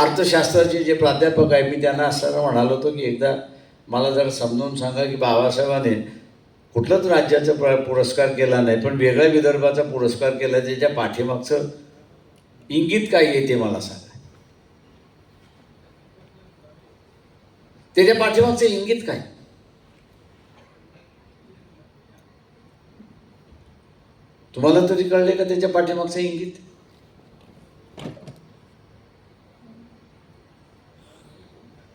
अर्थशास्त्राचे जे प्राध्यापक आहे मी त्यांना असताना म्हणालो होतो की एकदा मला जरा समजावून सांगा की बाबासाहेबांनी कुठलंच राज्याचा प्र पुरस्कार केला नाही पण वेगळ्या विदर्भाचा पुरस्कार केला त्याच्या पाठीमागचं इंगित काय आहे ते मला सांगा. त्याच्या पाठीमागचं इंगित काय? तुम्हाला तरी कळले का त्याच्या पाठीमागचं इंगित?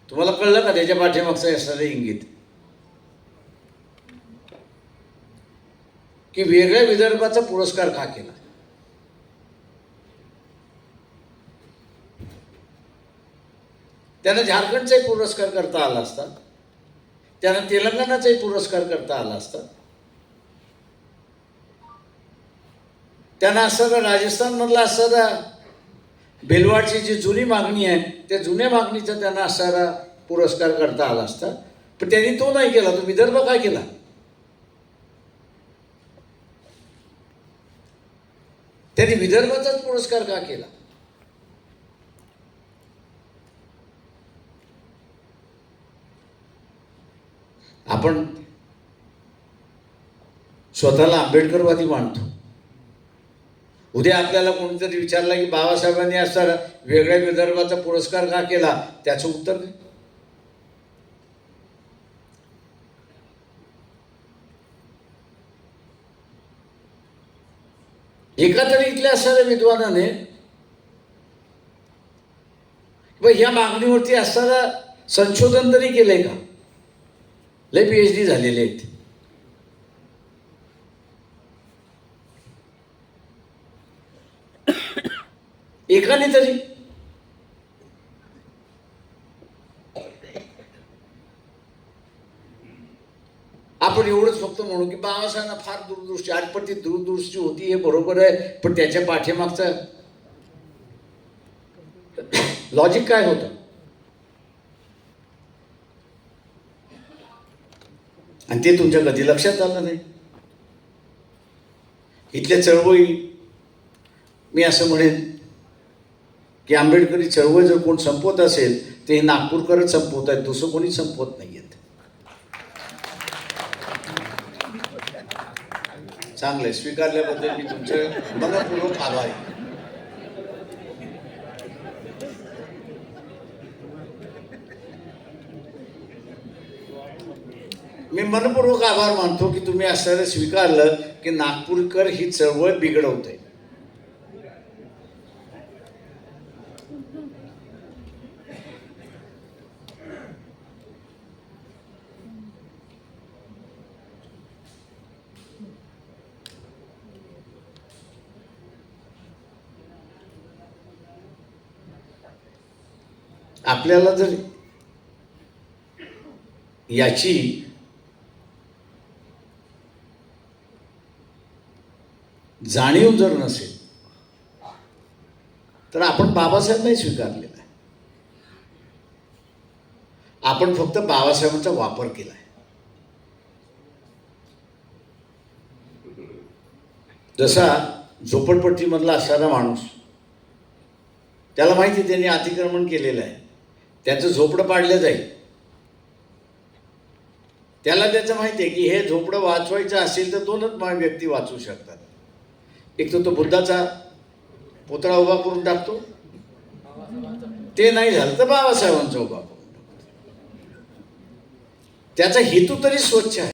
तुम्हाला कळलं का त्याच्या पाठीमागचं असणारं इंगित? की वेगळ्या विदर्भाचा पुरस्कार का केला? त्यांना झारखंडचाही पुरस्कार करता आला असता. त्यांना तेलंगणाचाही पुरस्कार करता आला असता. त्यांना असं राजस्थानमधला असं भिलवाडची जी जुनी मागणी आहे त्या जुन्या मागणीचा त्यांना असणारा पुरस्कार करता आला असता. पण त्यांनी तो नाही केला तो विदर्भ काय केला? त्यांनी विदर्भाचाच पुरस्कार का केला? आपण स्वतःला आंबेडकरवादी मानतो. उद्या आपल्याला कोणीतरी विचारलं की बाबासाहेबांनी असा वेगळ्या विदर्भाचा पुरस्कार का केला? त्याचं उत्तर नाही एका तरी इथल्या असणाऱ्या विद्वानाने ह्या मागणीवरती असणारा संशोधन तरी केलंय का? लय पी एच डी झालेले आहेत. एकाने तरी. आपण एवढंच फक्त म्हणू की बाबासाहेबांना फार दूरदृष्टी आणि पण ती दूरदृष्टी होती हे बरोबर आहे पण त्याच्या पाठीमागचं लॉजिक काय होतं? आणि ते तुमच्या कधी लक्षात आलं नाही? इथल्या चळवळी मी असं म्हणेन की आंबेडकरी चळवळ जर कोण संपवत असेल ते हे नागपूरकरच संपवत आहेत दुसरं कोणी संपवत नाही आहेत चांगलं आहे स्वीकारल्याबद्दल मी तुमचे मनपूर्वक आभारी आहे. मी मनपूर्वक आभार मानतो की तुम्ही असं स्वीकारलं की नागपूरकर ही चळवळ बिघडवते आपल्याला जर याची जाणीव जर नसेल तर आपण बाबासाहेब नाही स्वीकारलेला आहे. आपण फक्त बाबासाहेबांचा वापर केला आहे जसा झोपडपट्टीमधला असणारा माणूस त्याला माहिती आहे त्यांनी अतिक्रमण केलेलं आहे. त्याचं झोपडं पाडलं जाईल. त्याला त्याचं माहिती आहे की हे झोपडं वाचवायचं असेल तर दोनच व्यक्ती वाचू शकतात. एक तर तो बुद्धाचा पुतळा उभा करून टाकतो. ते नाही झालं तर बाबासाहेबांचा उभा करून टाकतो. त्याचा हेतू तरी स्वच्छ आहे.